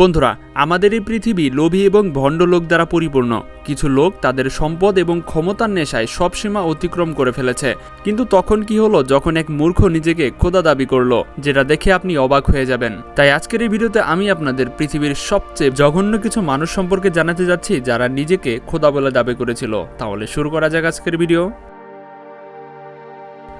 বন্ধুরা, আমাদের এই পৃথিবী লোভী এবং ভণ্ড লোক দ্বারা পরিপূর্ণ। কিছু লোক তাদের সম্পদ এবং ক্ষমতার নেশায় সব সীমা অতিক্রম করে ফেলেছে। কিন্তু তখন কি হলো যখন এক মূর্খ নিজেকে খোদা দাবি করল, যেটা দেখে আপনি অবাক হয়ে যাবেন। তাই আজকের এই ভিডিওতে আমি আপনাদের পৃথিবীর সবচেয়ে জঘন্য কিছু মানুষ সম্পর্কে জানাতে যাচ্ছি যারা নিজেকে খোদা বলে দাবি করেছিল। তাহলে শুরু করা যাক আজকের ভিডিও।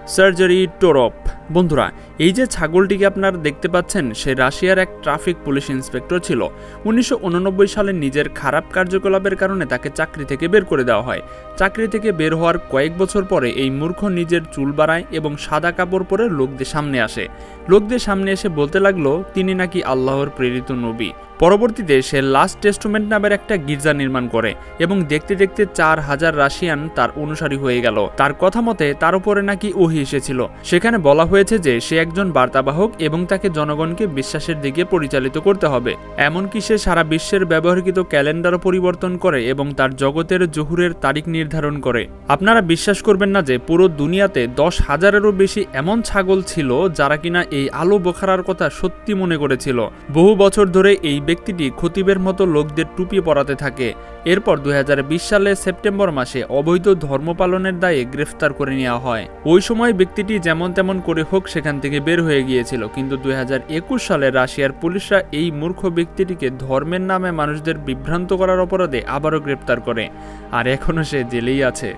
সার্জারি টোরপ। বন্ধুরা, এই যে ছাগলটিকে আপনারা দেখতে পাচ্ছেন? সে রাশিয়ার এক ট্রাফিক পুলিশ ইন্সপেক্টর ছিল। উনিশশো উননব্বই সালে নিজের খারাপ কার্যকলাপের কারণে তাকে চাকরি থেকে বের করে দেওয়া হয়। চাকরি থেকে বের হওয়ার কয়েক বছর পরে এই মূর্খ নিজের চুল বাড়ায় এবং সাদা কাপড় পরে লোকদের সামনে আসে। লোকদের সামনে এসে বলতে লাগল, তিনি নাকি আল্লাহর প্রেরিত নবী। পরবর্তীতে সে লাস্ট টেস্টমেন্ট নামের একটা গির্জা নির্মাণ করে এবং দেখতে দেখতে চার হাজার রাশিয়ান তার অনুসারী হয়ে গেল। তার কথা মতে, তার উপরে নাকি ওহি এসেছিল। সেখানে বলা হয়েছে যে, সে একজন বার্তাবাহক এবং তাকে জনগণকে বিশ্বাসের দিকে পরিচালিত করতে হবে। এমনকি সে সারা বিশ্বের ব্যবহৃত ক্যালেন্ডারও পরিবর্তন করে এবং তার জগতের জহুরের তারিখ নির্ধারণ করে। আপনারা বিশ্বাস করবেন না যে, পুরো দুনিয়াতে দশ হাজারেরও বেশি এমন ছাগল ছিল যারা কিনা এই আলো বোখারার কথা সত্যি মনে করেছিল। বহু বছর ধরে এই ব্যক্তিটি খতিবের মতো লোকদের টুপি পরাতে থাকে। এরপর দুই হাজার বিশ সালে সেপ্টেম্বর মাসে অবৈধ ধর্ম পালনের দায়ে গ্রেফতার করে নেওয়া হয়। ওই সময় ব্যক্তিটি যেমন তেমন করে হোক সেখান থেকে বের হয়ে গিয়েছিল, কিন্তু দুই হাজার একুশ সালে রাশিয়ার পুলিশরা এই মূর্খ ব্যক্তিটিকে ধর্মের নামে মানুষদের বিভ্রান্ত করার অপরাধে আবারও গ্রেপ্তার করে, আর এখনও সে জেলেই আছে।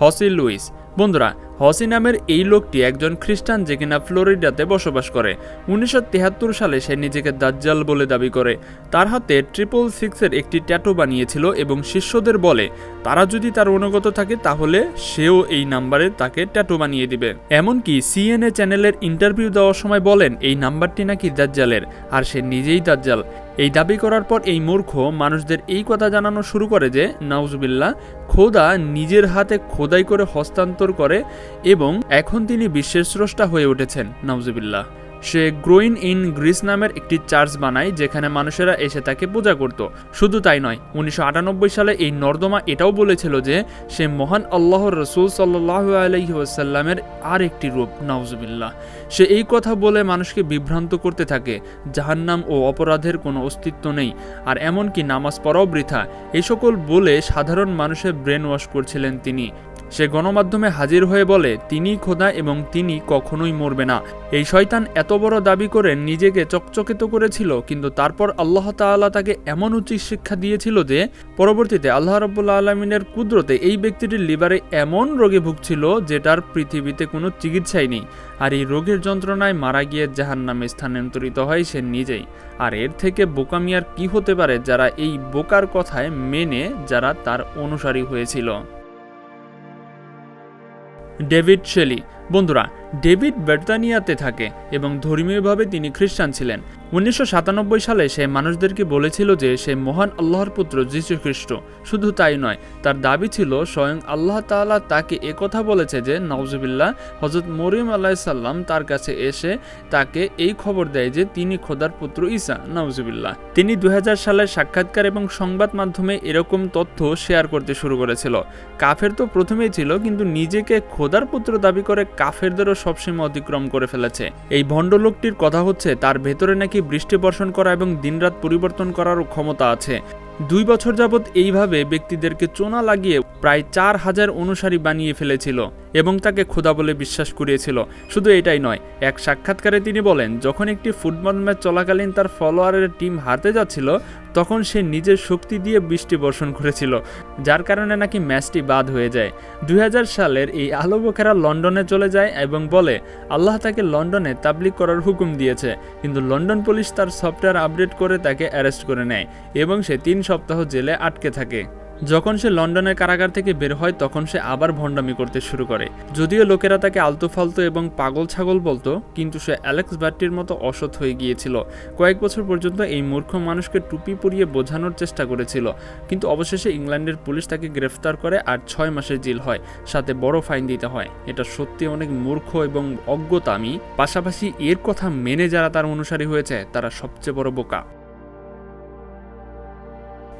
Hosie Lewis. বন্ধুরা, হসি নামের এই লোকটি একজন খ্রিস্টান যে কিনা ফ্লোরিডাতে বসবাস করে। উনিশশো সালে সে নিজেকে দাজ্জাল বলে দাবি করে। তার হাতে ট্রিপল সিক্সের একটি ট্যাটু বানিয়েছিল এবং শিষ্যদের বলে, তারা যদি তার অনুগত থাকে তাহলে সেও এই নাম্বারে তাকে ট্যাটু বানিয়ে দিবে। এমনকি সিএনএ চ্যানেলের ইন্টারভিউ দেওয়ার সময় বলেন, এই নাম্বারটি নাকি দাজ্জালের। আর সে নিজেই দাজ্জাল। এই দাবি করার পর এই মূর্খ মানুষদের এই কথা জানানো শুরু করে যে, নাউজুবিল্লাহ, খোদা নিজের হাতে খোদাই করে হস্তান্তর করে এবং এখন তিনি বিশ্বের স্রষ্টা হয়ে উঠেছেন। নাউজুবিল্লাহ। সে গ্রোইন ইন গ্রিস নামের একটি চার্চ বানায়, যেখানে মানুষেরা এসে তাকে পূজা করত। শুধু তাই নয়, উনিশশো সালে এই নর্দমা এটাও বলেছিল যে, সে মহান আল্লাহর রসুল সাল্লাহ আলহিউসাল্লামের আর একটি রূপ। নাউজুবিল্লাহ। সে এই কথা বলে মানুষকে বিভ্রান্ত করতে থাকে। জাহান্নাম ও অপরাধের কোনো অস্তিত্ব নেই। আর এমনকি নামাজ পড়াও বৃথা। এই সকল বলে সাধারণ মানুষের ব্রেন ওয়াশ করছিলেন তিনি। সে গণমাধ্যমে হাজির হয়ে বলে, তিনি খোদা এবং তিনি কখনোই মরবে না। এই শয়তান এত বড় দাবি করে নিজেকে চকচকিত করেছিল, কিন্তু তারপর আল্লাহ তাআলা তাকে এমন উচিত শিক্ষা দিয়েছিল যে, পরবর্তীতে আল্লাহ রব্বুল্লা আলমিনের কুদরতে এই ব্যক্তিটির লিভারে এমন রোগে ভুগছিল যেটার পৃথিবীতে কোনো চিকিৎসাই নেই, আর এই রোগের যন্ত্রণায় মারা গিয়ে জাহান নামে স্থানান্তরিত হয় সে নিজেই। আর এর থেকে বোকামিয়ার কি হতে পারে যারা এই বোকার কথায় মেনে যারা তার অনুসারী হয়েছিল? David Shelley. বন্ধুরা ডেভিড বেটানিয়াতে থাকে এবং ধর্মীয়ভাবে তিনি খ্রিস্টান ছিলেন। উনিশশো সাতানব্বই সালে সে মানুষদেরকে বলেছিল যে সে মহান আল্লাহর পুত্র যীশু খ্রিস্ট শুধু তাই নয়, তার দাবি ছিল স্বয়ং আল্লাহ তাআলা তাকে একথা বলেছে যে নওজুবিল্লাহ হজরত মরিয়ম আল্লাহিসাল্লাম তার কাছে এসে তাকে এই খবর দেয় যে তিনি খোদার পুত্র ঈসা। নওজুবিল্লাহ তিনি দু সালের সাক্ষাৎকার এবং সংবাদ মাধ্যমে এরকম তথ্য শেয়ার করতে শুরু করেছিল। কাফের তো প্রথমেই ছিল, কিন্তু নিজেকে খোদার পুত্র দাবি করে কাফেরদেরও সবসময় অতিক্রম করে ফেলেছে। এই ভণ্ড লোকটির কথা হচ্ছে, তার ভেতরে নাকি বৃষ্টি বর্ষণ করা এবং দিনরাত পরিবর্তন করারও ক্ষমতা আছে। দুই বছর যাবৎ এইভাবে ব্যক্তিদেরকে চোনা লাগিয়ে প্রায় চার হাজার অনুসারী বানিয়ে ফেলেছিল। এবং তাকে খোদা বলে বিশ্বাস করিয়েছিল। শুধু এটাই নয়, এক সাক্ষাৎকারে তিনি বলেন, যখন একটি ফুটবল ম্যাচ চলাকালীন তার ফলোয়ারের টিম হারতে যাচ্ছিল, তখন সে নিজের শক্তি দিয়ে বৃষ্টি বর্ষণ করেছিল, যার কারণে নাকি ম্যাচটি বাদ হয়ে যায়। দুই হাজার সালের এই আলোবকেরা লন্ডনে চলে যায় এবং বলে, আল্লাহ তাকে লন্ডনে তাবলিক করার হুকুম দিয়েছে, কিন্তু লন্ডন পুলিশ তার সফটওয়্যার আপডেট করে তাকে অ্যারেস্ট করে নেয় এবং সে তিন সপ্তাহ জেলে আটকে থাকে। যখন সে লন্ডনের কারাগার থেকে বের হয়, তখন সে আবার ভণ্ডামি করতে শুরু করে। যদিও লোকেরা তাকে আলতু ফালতু এবং পাগল ছাগল বলতো, কিন্তু সে অ্যালেক্স বাট্টির মতো অসৎ হয়ে গিয়েছিল। কয়েক বছর পর্যন্ত এই মূর্খ মানুষকে টুপি পরিয়ে বোঝানোর চেষ্টা করেছিল, কিন্তু অবশেষে ইংল্যান্ডের পুলিশ তাকে গ্রেফতার করে আর ছয় মাসের জেল হয়, সাথে বড় ফাইন দিতে হয়। এটা সত্যি অনেক মূর্খ এবং অজ্ঞতামি পাশাপাশি এর কথা মেনে যারা তার অনুসারী হয়েছে, তারা সবচেয়ে বড় বোকা।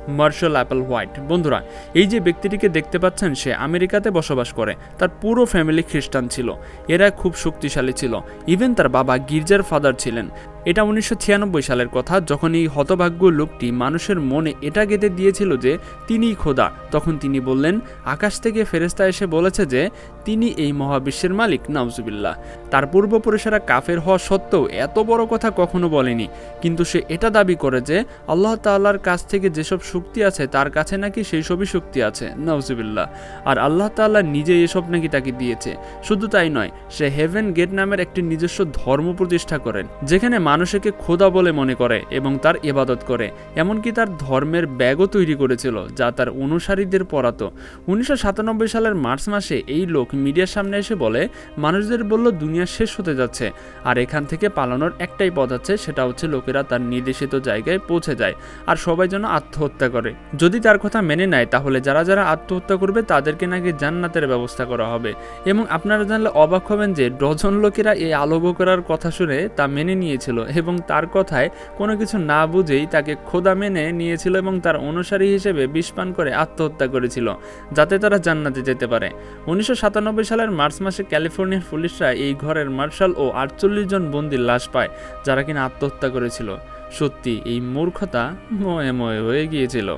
Marshall Applewhite. বন্ধুরা, এই যে ব্যক্তিটিকে দেখতে পাচ্ছেন, সে আমেরিকাতে বসবাস করে। তার পুরো ফ্যামিলি খ্রিস্টান ছিল। এরা খুব শক্তিশালী ছিল। ইভেন তার বাবা গির্জার ফাদার ছিলেন। এটা উনিশশো ছিয়ানব্বই সালের কথা। যখন এই হতভাগ্য লোকটি মানুষের মনে এটা গেঁথে দিয়েছিল যে তিনিই খোদা, তখন তিনি বললেন, আকাশ থেকে ফেরেস্তা এসে বলেছে যে তিনি এই মহাবিশ্বের মালিক, নাউজুবিল্লাহ। তার পূর্বপুরুষেরা কাফের হওয়া সত্ত্বেও এত বড় কথা কখনো বলেনি। কিন্তু সে এটা দাবি করে যে আল্লাহ তাল্লাহর কাছ থেকে যেসব শক্তি আছে, তার কাছে নাকি সেই সবই শক্তি আছে, নাউজুবিল্লাহ। আর আল্লাহ তাল্লাহ নিজে এসব নাকি তাকে দিয়েছে। শুধু তাই নয়, সে হেভেন গেট নামের একটি নিজস্ব ধর্ম প্রতিষ্ঠা করেন, যেখানে মানুষকে খোদা বলে মনে করে এবং তার ইবাদত করে, এমনকি তার ধর্মের ব্যাগও তৈরি করেছিল যা তার অনুসারীদের পড়াতো উনিশশো সাতানব্বই সালের মার্চ মাসে এই লোক মিডিয়ার সামনে এসে বলে, মানুষদের বলল, দুনিয়া শেষ হতে যাচ্ছে। আর এখান থেকে পালানোর একটাই পথ আছে, সেটা হচ্ছে লোকেরা তার নির্দেশিত জায়গায় পৌঁছে যায় আর সবাই যেন আত্মহত্যা করে। যদি তার কথা মেনে নেয়, তাহলে যারা যারা আত্মহত্যা করবে, তাদেরকে নাকি জান্নাতের ব্যবস্থা করা হবে। এবং আপনারা জানলে অবাক হবেন যে, ডজন লোকেরা এই আলোক করার কথা শুনে তা মেনে নিয়েছিল। এবং তার কথায় কোনো কিছু না বুঝেই তাকে খোদা মেনে নিয়েছিল এবং তার অনুসারী হিসেবে বিষ পান করে আত্মহত্যা করেছিল, যাতে তারা জান্নাতে যেতে পারে। উনিশশো সাতানব্বই সালের মার্চ মাসে ক্যালিফোর্নিয়ার পুলিশরা এই ঘরের মার্শাল ও আটচল্লিশ জন বন্দির লাশ পায়, যারা কিনা আত্মহত্যা করেছিল। সত্যি, এই মূর্খতা ময়ে ময়ে হয়ে গিয়েছিল।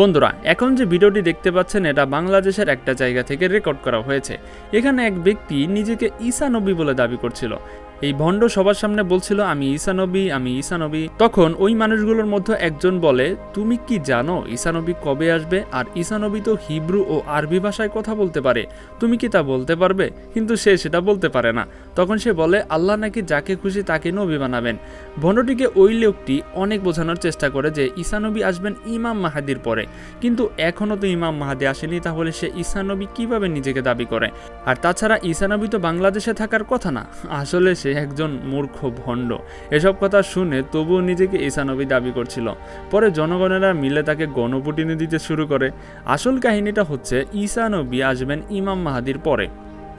বন্ধুরা, এখন যে ভিডিওটি দেখতে পাচ্ছেন, এটা বাংলাদেশের একটা জায়গা থেকে রেকর্ড করা হয়েছে। এখানে এক ব্যক্তি নিজেকে ঈসা নবী বলে দাবি করছিল। এই ভণ্ড সবার সামনে বলছিল, আমি ঈসা নবী, আমি ঈসা নবী। তখন ওই মানুষগুলোর মধ্যে একজন বলে, তুমি কি জানো ঈসা নবী কবে আসবে? আর ঈসা নবী তো হিব্রু ও আরবি ভাষায় কথা বলতে পারে। তুমি কি তা বলতে পারবে? কিন্তু সে সেটা বলতে পারে না। তখন সে বলে, আল্লাহ নাকি যাকে খুশি তাকে নবী বানাবেন। ভণ্ডটিকে ওই লোকটি অনেক বোঝানোর চেষ্টা করে যে ঈসা নবী আসবেন ইমাম মাহাদির পরে। কিন্তু এখনও তো ইমাম মাহাদি আসেনি, তাহলে সে ঈসা নবী কীভাবে নিজেকে দাবি করে? আর তাছাড়া ঈসা নবী তো বাংলাদেশে থাকার কথা না। আসলে সে একজন মূর্খ ভণ্ড। এসব কথা শুনে তবুও নিজেকে ঈসা নবী দাবি করছিল। পরে জনগণেরা মিলে তাকে গণপুটিনি দিতে শুরু করে। আসল কাহিনীটা হচ্ছে, ঈসা নবী আসবেন ইমাম মাহাদির পরে।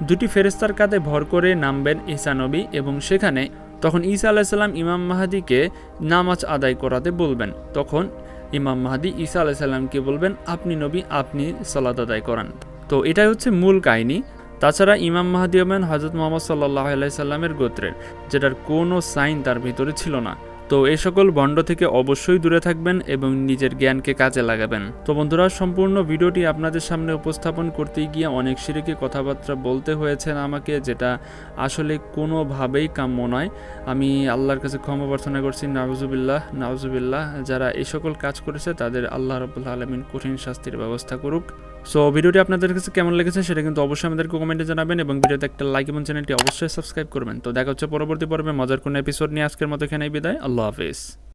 দুটি ফেরেস্তার কাঁধে ভর করে নামবেন ঈসা নবী এবং সেখানে তখন ঈসা আলাইসাল্লাম ইমাম মাহাদিকে নামাজ আদায় করাতে বলবেন। তখন ইমাম মাহাদি ঈসা আলাইসাল্লামকে বলবেন, আপনি নবী, আপনি সালাদ আদায় করান। তো এটাই হচ্ছে মূল কাহিনী। তাছাড়া ইমাম মাহাদি হবেন হজরত মোহাম্মদ সাল্লাহ আলাইসাল্লামের গোত্রের, যেটার কোনো সাইন তার ভিতরে ছিল না। তো এই সকল বন্ড থেকে অবশ্যই দূরে থাকবেন এবং নিজের জ্ঞানকে কাজে লাগাবেন। তো বন্ধুরা, সম্পূর্ণ ভিডিওটি আপনাদের সামনে উপস্থাপন করতে গিয়ে অনেক সিরিকে কথাবার্তা বলতে হয়েছে আমাকে, যেটা আসলে কোনোভাবেই কাম্য নয়। আমি আল্লাহর কাছে ক্ষমা প্রার্থনা করছি। নাউজুবিল্লাহ নাউজুবিল্লাহ, যারা এই সকল কাজ করেছে, তাদের আল্লাহ রবুল্লা আলমিন কঠিন শাস্তির ব্যবস্থা করুক। সো ভিডিওটি আপনাদের কাছে কেমন লেগেছে সেটা কিন্তু অবশ্যই আমাদেরকে কমেন্টে জানাবেন এবং ভিডিওতে একটা লাইক এবং চ্যানেলটি অবশ্যই সাবস্ক্রাইব করবেন। তো দেখা হচ্ছে পরবর্তী পর্বে, মজার কোনো এপিসোড নিয়ে আজকের মতো এখানেই বিদায়। আল্লাহ হাফিজ।